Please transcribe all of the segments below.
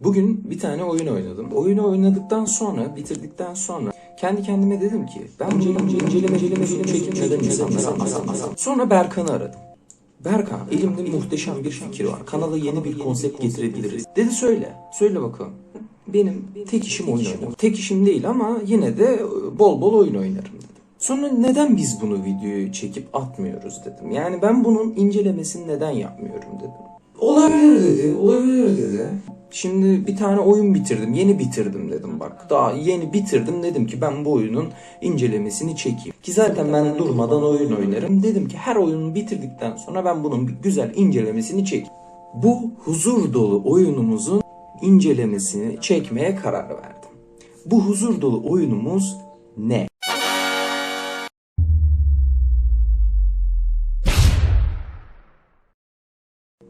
Bugün bir tane oyun oynadım. Oyunu oynadıktan sonra, bitirdikten sonra kendi kendime dedim ki ben bu inceleme inceleme inceleme insanlara anlatamam. Sonra Berkan'ı aradım. Berkan, elimde muhteşem bir fikir var. Kanala yeni bir konsept getirebiliriz. Dedi söyle. Söyle bakalım. Benim tek işim oyun oynamak. Tek işim değil ama yine de bol bol oyun oynarım dedim. Sonra neden biz bunu videoyu çekip atmıyoruz dedim. Yani ben bunun incelemesini neden yapmıyorum dedim. Olabilir dedi, olabilir dedi. Şimdi bir tane oyun bitirdim, yeni bitirdim dedim bak. Daha yeni bitirdim dedim ki ben bu oyunun incelemesini çekeyim. Ki zaten ben durmadan oyun oynarım. Dedim ki her oyunu bitirdikten sonra ben bunun bir güzel incelemesini çekeyim. Bu huzur dolu oyunumuzun incelemesini çekmeye karar verdim. Bu huzur dolu oyunumuz ne?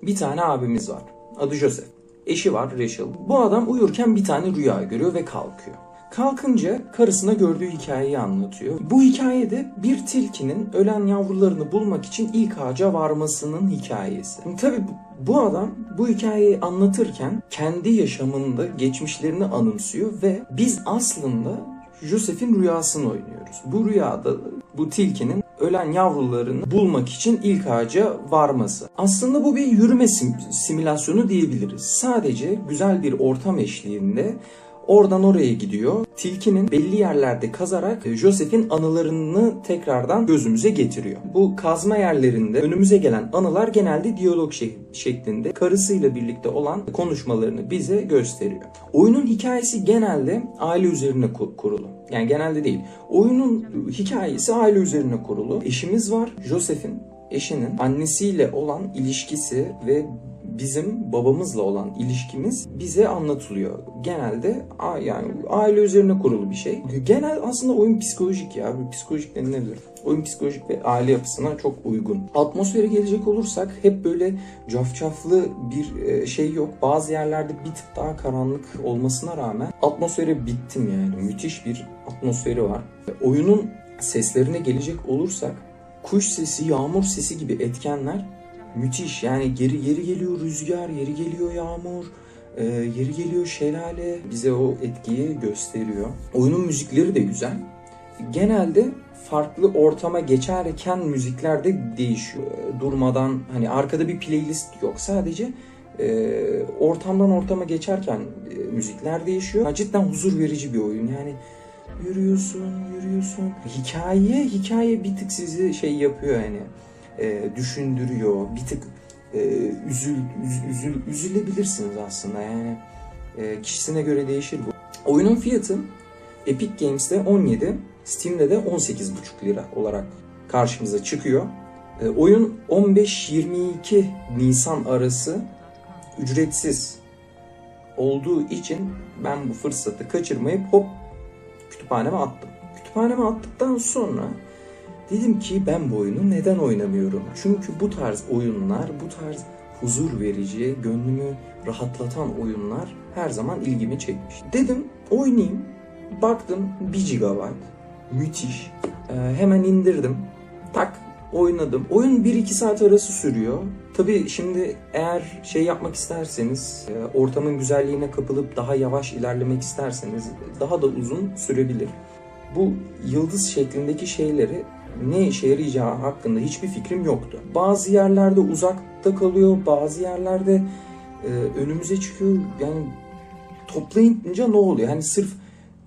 Bir tane abimiz var. Adı Joseph. Eşi var Rachel. Bu adam uyurken bir tane rüya görüyor ve kalkıyor. Kalkınca karısına gördüğü hikayeyi anlatıyor. Bu hikayede bir tilkinin ölen yavrularını bulmak için ilk ağaca varmasının hikayesi. Tabi bu adam bu hikayeyi anlatırken kendi yaşamında geçmişlerini anımsıyor ve biz aslında Joseph'in rüyasını oynuyoruz. Bu rüyada bu tilkinin ölen yavrularını bulmak için ilk ağaca varması. Aslında bu bir yürüme sim- simülasyonu diyebiliriz. Sadece güzel bir ortam eşliğinde oradan oraya gidiyor. Tilkinin belli yerlerde kazarak e, Joseph'in anılarını tekrardan gözümüze getiriyor. Bu kazma yerlerinde önümüze gelen anılar genelde diyalog şek- şeklinde karısıyla birlikte olan konuşmalarını bize gösteriyor. Oyunun hikayesi genelde aile üzerine ku- kurulu. Yani genelde değil. Oyunun hikayesi aile üzerine kurulu. Eşimiz var. Joseph'in eşinin annesiyle olan ilişkisi ve bizim babamızla olan ilişkimiz bize anlatılıyor. Genelde yani aile üzerine kurulu bir şey. Genel aslında oyun psikolojik ya. Bir psikolojik denilebilir. Oyun psikolojik ve aile yapısına çok uygun. Atmosfere gelecek olursak hep böyle cafcaflı bir e, şey yok. Bazı yerlerde bir tık daha karanlık olmasına rağmen atmosfere bittim yani. Müthiş bir atmosferi var. Oyunun seslerine gelecek olursak kuş sesi, yağmur sesi gibi etkenler müthiş. Yani geri yeri geliyor rüzgar, yeri geliyor yağmur, e, yeri geliyor şelale bize o etkiyi gösteriyor. Oyunun müzikleri de güzel. Genelde farklı ortama geçerken müzikler de değişiyor. E, Durmadan hani arkada bir playlist yok. Sadece e, ortamdan ortama geçerken e, müzikler değişiyor. Cidden huzur verici bir oyun. Yani yürüyorsun, yürüyorsun. Hikaye, hikaye bir tık sizi şey yapıyor yani e, düşündürüyor. Bir tık e, üzül, üz- üzül, üzülebilirsiniz aslında yani. E, kişisine göre değişir bu. Oyunun fiyatı Epic Games'te 17, Steam'de de 18,5 lira olarak karşımıza çıkıyor. E, oyun 15-22 Nisan arası ücretsiz olduğu için ben bu fırsatı kaçırmayıp hop kütüphaneme attım. Kütüphaneme attıktan sonra dedim ki ben bu oyunu neden oynamıyorum? Çünkü bu tarz oyunlar, bu tarz huzur verici, gönlümü rahatlatan oyunlar her zaman ilgimi çekmiş. Dedim oynayayım. Baktım 1 GB. Müthiş. Ee, hemen indirdim. Tak oynadım. Oyun 1-2 saat arası sürüyor. Tabii şimdi eğer şey yapmak isterseniz, e, ortamın güzelliğine kapılıp daha yavaş ilerlemek isterseniz daha da uzun sürebilir. Bu yıldız şeklindeki şeyleri ne işe yarayacağı hakkında hiçbir fikrim yoktu. Bazı yerlerde uzakta kalıyor, bazı yerlerde e, önümüze çıkıyor. Yani toplayınca ne oluyor? Hani sırf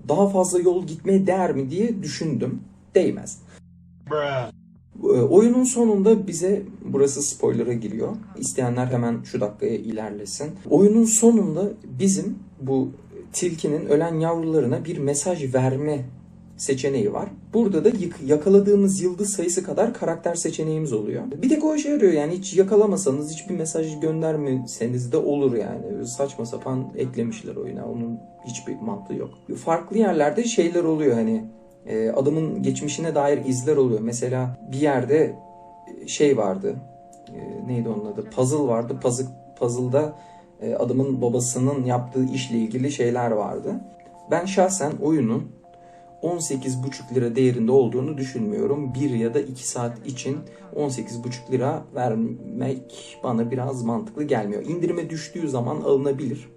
daha fazla yol gitmeye değer mi diye düşündüm. Değmez. E, Oyunun sonunda bize burası spoiler'a giriyor. İsteyenler hemen şu dakikaya ilerlesin. Oyunun sonunda bizim bu tilkinin ölen yavrularına bir mesaj verme seçeneği var. Burada da yakaladığımız yıldız sayısı kadar karakter seçeneğimiz oluyor. Bir tek o işe yarıyor yani hiç yakalamasanız hiçbir mesaj göndermeseniz de olur yani. Saçma sapan eklemişler oyuna. Onun hiçbir mantığı yok. Farklı yerlerde şeyler oluyor hani e, adamın geçmişine dair izler oluyor. Mesela bir yerde e, şey vardı. E, neydi onun adı? Puzzle vardı. Puzzle, puzzle'da adamın babasının yaptığı işle ilgili şeyler vardı. Ben şahsen oyunun 18,5 lira değerinde olduğunu düşünmüyorum. 1 ya da 2 saat için 18,5 lira vermek bana biraz mantıklı gelmiyor. İndirime düştüğü zaman alınabilir.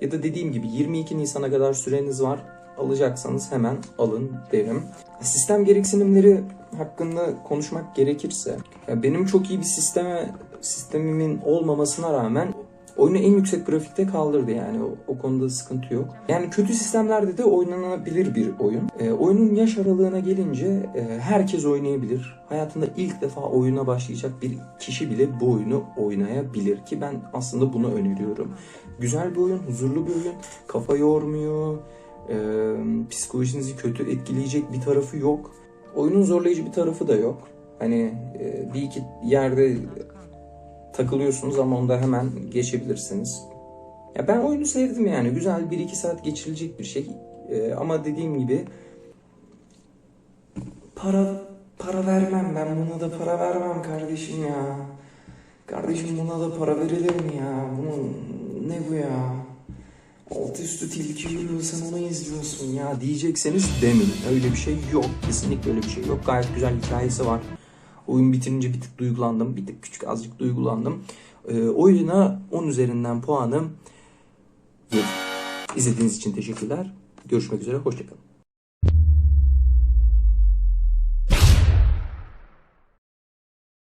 Ya da dediğim gibi 22 Nisan'a kadar süreniz var. Alacaksanız hemen alın derim. Sistem gereksinimleri hakkında konuşmak gerekirse benim çok iyi bir sisteme sistemimin olmamasına rağmen oyunu en yüksek grafikte kaldırdı yani o, o konuda sıkıntı yok. Yani kötü sistemlerde de oynanabilir bir oyun. E, oyunun yaş aralığına gelince e, herkes oynayabilir. Hayatında ilk defa oyuna başlayacak bir kişi bile bu oyunu oynayabilir ki ben aslında bunu öneriyorum. Güzel bir oyun, huzurlu bir oyun, kafa yormuyor, e, psikolojinizi kötü etkileyecek bir tarafı yok. Oyunun zorlayıcı bir tarafı da yok. Hani e, bir iki yerde takılıyorsunuz ama onda hemen geçebilirsiniz. Ya ben oyunu sevdim yani. Güzel 1-2 saat geçirilecek bir şey. Ee, ama dediğim gibi para para vermem ben buna da para vermem kardeşim ya. Kardeşim buna da para verilir mi ya? Bunun ne bu ya? Altı üstü tilki yürüyor sen onu izliyorsun ya diyecekseniz demeyin. Öyle bir şey yok. Kesinlikle öyle bir şey yok. Gayet güzel hikayesi var. Oyun bitirince bir tık duygulandım. Bir tık küçük azıcık duygulandım. Ee, oyuna 10 üzerinden puanım 7. İzlediğiniz için teşekkürler. Görüşmek üzere. Hoşçakalın.